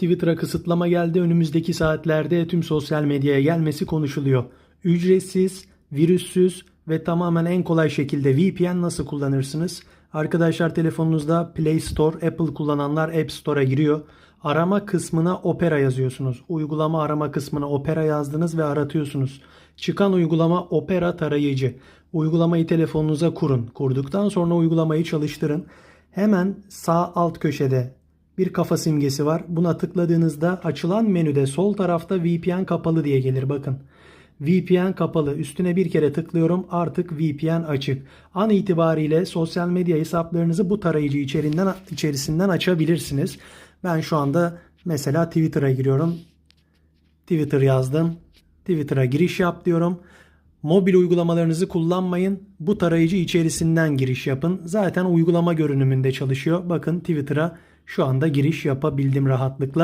Twitter'a kısıtlama geldi. Önümüzdeki saatlerde tüm sosyal medyaya gelmesi konuşuluyor. Ücretsiz, virüssüz ve tamamen en kolay şekilde VPN nasıl kullanırsınız? Arkadaşlar telefonunuzda Play Store, Apple kullananlar App Store'a giriyor. Arama kısmına Opera yazıyorsunuz. Uygulama arama kısmına Opera yazdınız ve aratıyorsunuz. Çıkan uygulama Opera tarayıcı. Uygulamayı telefonunuza kurun. Kurduktan sonra uygulamayı çalıştırın. Hemen sağ alt köşede bir kafa simgesi var. Buna tıkladığınızda açılan menüde sol tarafta VPN kapalı diye gelir bakın. VPN kapalı. Üstüne bir kere tıklıyorum. Artık VPN açık. An itibariyle sosyal medya hesaplarınızı bu tarayıcı içerinden, içerisinden açabilirsiniz. Ben şu anda mesela Twitter'a giriyorum. Twitter yazdım. Twitter'a giriş yap diyorum. Mobil uygulamalarınızı kullanmayın. Bu tarayıcı içerisinden giriş yapın. Zaten uygulama görünümünde çalışıyor. Bakın Twitter'a şu anda giriş yapabildim rahatlıkla.